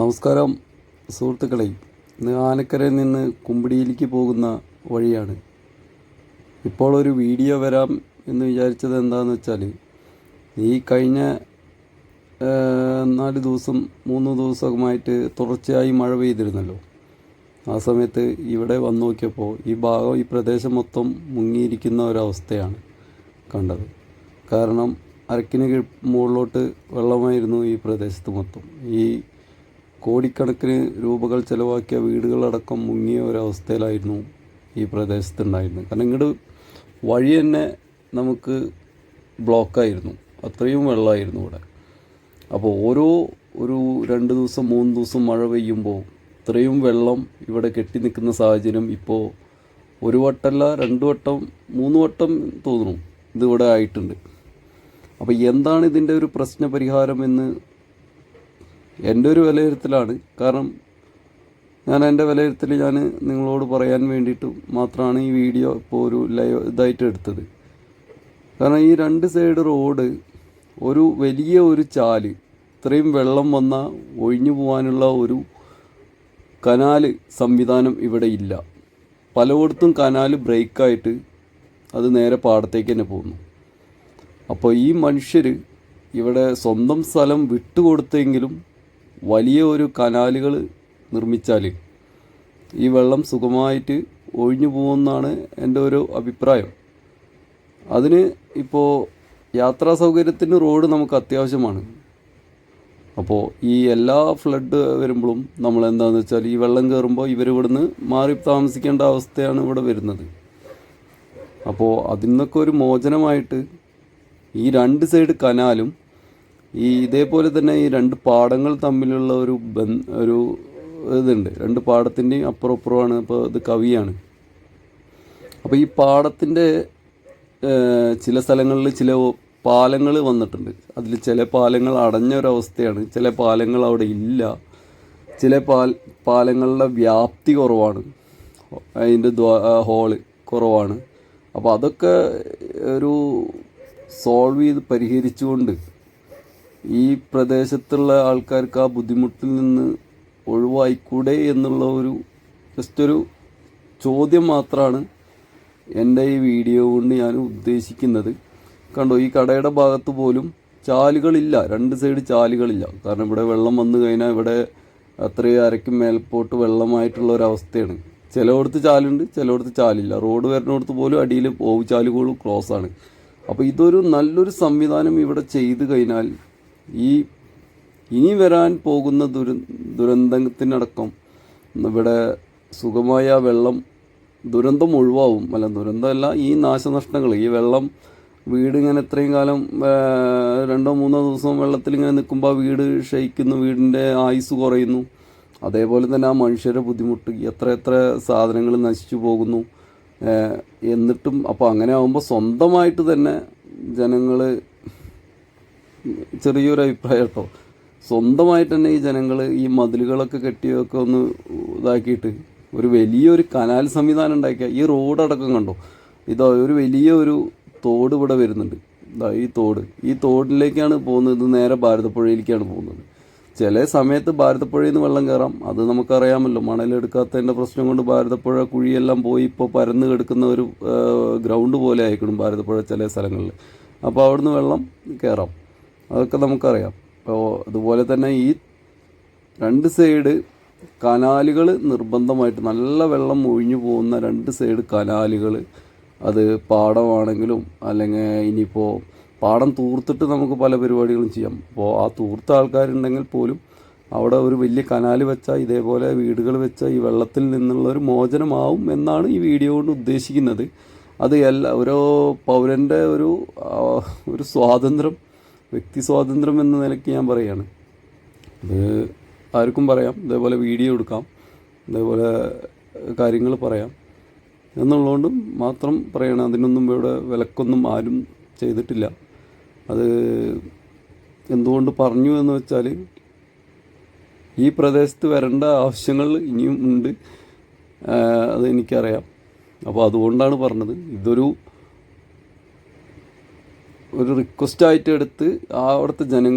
നമസ്കാരം സുഹൃത്തുക്കളെ. ഇന്ന് ആനക്കരയിൽ നിന്ന് കുമ്പിടിയിലേക്ക് പോകുന്ന വഴിയാണ്. ഇപ്പോൾ ഒരു വീഡിയോ വരാം എന്ന് വിചാരിച്ചത് എന്താണെന്ന് വെച്ചാൽ ഈ കഴിഞ്ഞ നാല് ദിവസം മൂന്ന് ദിവസമായിട്ട് തുടർച്ചയായി മഴ പെയ്തിരുന്നല്ലോ. ആ സമയത്ത് ഇവിടെ വന്നു നോക്കിയപ്പോൾ ഈ ഭാഗം ഈ പ്രദേശം മൊത്തം മുങ്ങിയിരിക്കുന്ന ഒരവസ്ഥയാണ് കണ്ടത്. കാരണം അരക്കിന് മുകളിലോട്ട് വെള്ളമായിരുന്നു ഈ പ്രദേശത്ത് മൊത്തം. ഈ കോടിക്കണക്കിന് രൂപകൾ ചിലവാക്കിയ വീടുകളടക്കം മുങ്ങിയ ഒരവസ്ഥയിലായിരുന്നു ഈ പ്രദേശത്തുണ്ടായിരുന്നത്. കാരണം ഇങ്ങോട്ട് വഴി തന്നെ നമുക്ക് ബ്ലോക്കായിരുന്നു. അത്രയും വെള്ളമായിരുന്നു ഇവിടെ. അപ്പോൾ ഓരോ ഒരു രണ്ട് ദിവസം മൂന്ന് ദിവസം മഴ പെയ്യുമ്പോൾ ഇത്രയും വെള്ളം ഇവിടെ കെട്ടി നിൽക്കുന്ന സാഹചര്യം ഇപ്പോൾ ഒരു വട്ടമല്ല രണ്ട് വട്ടം മൂന്ന് വട്ടം തോന്നുന്നു ഇതിവിടെ ആയിട്ടുണ്ട്. അപ്പോൾ എന്താണ് ഇതിന്റെ ഒരു പ്രശ്ന പരിഹാരം എന്ന് എന്റെ ഒരു വിലയിരുത്തലാണ്. കാരണം ഞാൻ എന്റെ വിലയിരുത്തൽ ഞാൻ നിങ്ങളോട് പറയാൻ വേണ്ടിയിട്ട് മാത്രമാണ് ഈ വീഡിയോ ഇപ്പോൾ ഒരു ലൈവ് ഇതായിട്ട് എടുത്തത്. കാരണം ഈ രണ്ട് സൈഡ് റോഡ് ഒരു വലിയ ഒരു ചാൽ ഇത്രയും വെള്ളം വന്ന ഒഴിഞ്ഞു പോകാനുള്ള ഒരു കനാല് സംവിധാനം ഇവിടെ ഇല്ല. പലയിടത്തും കനാല് ബ്രേക്കായിട്ട് അത് നേരെ പാടത്തേക്ക് തന്നെ പോകുന്നു. അപ്പോൾ ഈ മനുഷ്യർ ഇവിടെ സ്വന്തം സ്ഥലം വിട്ടുകൊടുത്തെങ്കിലും വലിയ ഒരു കനാലുകൾ നിർമ്മിച്ചാൽ ഈ വെള്ളം സുഖമായിട്ട് ഒഴിഞ്ഞു പോകുമെന്നാണ് എന്റെ ഒരു അഭിപ്രായം. അതിന് ഇപ്പോൾ യാത്രാ സൗകര്യത്തിന് റോഡ് നമുക്ക് അത്യാവശ്യമാണ്. അപ്പോൾ ഈ എല്ലാ ഫ്ലഡ് വരുമ്പോഴും നമ്മൾ എന്താണെന്ന് വെച്ചാൽ ഈ വെള്ളം കയറുമ്പോൾ ഇവർ ഇവിടുന്ന് മാറി താമസിക്കേണ്ട അവസ്ഥയാണ് ഇവിടെ വരുന്നത്. അപ്പോൾ അതിൽ നിന്നൊക്കെ ഒരു മോചനമായിട്ട് ഈ രണ്ട് സൈഡ് കനാലും ഈ ഇതേപോലെ തന്നെ ഈ രണ്ട് പാടങ്ങൾ തമ്മിലുള്ള ഒരു ഒരു ഇതുണ്ട്. രണ്ട് പാടത്തിന്റെയും അപ്പുറം അപ്പുറമാണ് ഇപ്പോൾ ഇത് കവിയാണ്. അപ്പോൾ ഈ പാടത്തിന്റെ ചില സ്ഥലങ്ങളിൽ ചില പാലങ്ങൾ വന്നിട്ടുണ്ട്. അതിൽ ചില പാലങ്ങൾ അടഞ്ഞ ഒരവസ്ഥയാണ് ചില പാലങ്ങൾ അവിടെ ഇല്ല. ചില പാൽ പാലങ്ങളുടെ വ്യാപ്തി കുറവാണ്. അതിന്റെ ഹോൾ കുറവാണ്. അപ്പോൾ അതൊക്കെ ഒരു സോൾവ് ചെയ്ത് പരിഹരിച്ചുകൊണ്ട് ഈ പ്രദേശത്തുള്ള ആൾക്കാർക്ക് ആ ബുദ്ധിമുട്ടിൽ നിന്ന് ഒഴിവായിക്കൂടെ എന്നുള്ള ഒരു ജസ്റ്റ് ഒരു ചോദ്യം മാത്രമാണ് എന്റെ ഈ വീഡിയോ കൊണ്ട് ഞാൻ ഉദ്ദേശിക്കുന്നത്. കണ്ടോ ഈ കടയുടെ ഭാഗത്ത് പോലും ചാലുകളില്ല. രണ്ട് സൈഡ് ചാലുകളില്ല. കാരണം ഇവിടെ വെള്ളം വന്നു കഴിഞ്ഞാൽ ഇവിടെ അത്രയും അരയ്ക്കും മേൽപോട്ട് വെള്ളമായിട്ടുള്ള ഒരു ഒരവസ്ഥയാണ് ചിലയിടത്ത് ചാലുണ്ട് ചിലയിടത്ത് ചാലില്ല. റോഡ് വരുന്നിടത്ത് പോലും അടിയിൽ പോവ് ചാലുകളും ക്ലോസ് ആണ് അപ്പോൾ ഇതൊരു നല്ലൊരു സംവിധാനം ഇവിടെ ചെയ്തു കഴിഞ്ഞാൽ ഈ ഇനി വരാൻ പോകുന്ന ദുര ദുരന്തത്തിനടക്കം ഇവിടെ സുഖമായ വെള്ളം ദുരന്തം ഒഴിവാവും. അല്ല ദുരന്തമല്ല ഈ നാശനഷ്ടങ്ങൾ. ഈ വെള്ളം വീട് ഇങ്ങനെ ഇത്രയും കാലം രണ്ടോ മൂന്നോ ദിവസം വെള്ളത്തിൽ ഇങ്ങനെ നിൽക്കുമ്പോൾ ആ വീട് ക്ഷയിക്കുന്നു വീടിന്റെ ആയുസ് കുറയുന്നു. അതേപോലെ തന്നെ ആ മനുഷ്യരെ ബുദ്ധിമുട്ട് എത്ര എത്ര സാധനങ്ങൾ നശിച്ചു പോകുന്നു. എന്നിട്ടും അപ്പോൾ അങ്ങനെ ആകുമ്പോൾ സ്വന്തമായിട്ട് തന്നെ ജനങ്ങൾ ചെറിയൊരു അഭിപ്രായം കേട്ടോ സ്വന്തമായിട്ട് തന്നെ ഈ ജനങ്ങൾ ഈ മതിലുകളൊക്കെ കെട്ടിയൊക്കെ ഒന്ന് ഇതാക്കിയിട്ട് ഒരു വലിയൊരു കനാൽ സംവിധാനം ഉണ്ടാക്കിയ ഈ റോഡടക്കം കണ്ടോ? ഇതാ ഒരു വലിയ ഒരു തോട് ഇവിടെ വരുന്നുണ്ട്. ഇതാ ഈ തോട്. ഈ തോടിലേക്കാണ് പോകുന്നത്. നേരെ ഭാരതപ്പുഴയിലേക്കാണ് പോകുന്നത്. ചില സമയത്ത് ഭാരതപ്പുഴയിൽ നിന്ന് വെള്ളം കയറാം. അത് നമുക്കറിയാമല്ലോ. മണലെടുക്കാത്തതിന്റെ പ്രശ്നം കൊണ്ട് ഭാരതപ്പുഴ കുഴിയെല്ലാം പോയി ഇപ്പോൾ പരന്ന് കിടക്കുന്ന ഒരു ഗ്രൗണ്ട് പോലെ ആയിക്കണം ഭാരതപ്പുഴ ചില സ്ഥലങ്ങളിൽ. അപ്പോൾ അവിടുന്ന് വെള്ളം കയറാം. അതൊക്കെ നമുക്കറിയാം. അപ്പോൾ അതുപോലെ തന്നെ ഈ രണ്ട് സൈഡ് കനാലുകൾ നിർബന്ധമായിട്ട് നല്ല വെള്ളം ഒഴിഞ്ഞു പോകുന്ന രണ്ട് സൈഡ് കനാലുകൾ അത് പാടമാണെങ്കിലും അല്ലെങ്കിൽ ഇനിയിപ്പോൾ പാടം തൂർത്തിട്ട് നമുക്ക് പല പരിപാടികളും ചെയ്യാം. അപ്പോൾ ആ തൂർത്ത ആൾക്കാരുണ്ടെങ്കിൽ പോലും അവിടെ ഒരു വലിയ കനാൽ വെച്ചാൽ ഇതേപോലെ വീടുകൾ വെച്ചാൽ ഈ വെള്ളത്തിൽ നിന്നുള്ള ഒരു മോചനമാവും എന്നാണ് ഈ വീഡിയോ കൊണ്ട് ഉദ്ദേശിക്കുന്നത്. അത് എല്ലാ ഓരോ പൗരന്റെ ഒരു ഒരു സ്വാതന്ത്ര്യം വ്യക്തി സ്വാതന്ത്ര്യം എന്ന നിലയ്ക്ക് ഞാൻ പറയുകയാണ് അത് ആർക്കും പറയാം. ഇതേപോലെ വീഡിയോ എടുക്കാം. ഇതേപോലെ കാര്യങ്ങൾ പറയാം. എന്നുള്ളതുകൊണ്ടും മാത്രം പറയണം. അതിനൊന്നും ഇവിടെ വിലക്കൊന്നും ആരും ചെയ്തിട്ടില്ല. അത് എന്തുകൊണ്ട് പറഞ്ഞു എന്ന് വെച്ചാൽ ഈ പ്രദേശത്ത് വരേണ്ട ആവശ്യങ്ങൾ ഇനിയും ഉണ്ട്. അതെനിക്കറിയാം അപ്പോൾ അതുകൊണ്ടാണ് പറഞ്ഞത്. ഇതൊരു ഒരു റിക്വസ്റ്റായിട്ട് എടുത്ത് അവിടുത്തെ ജനങ്ങൾ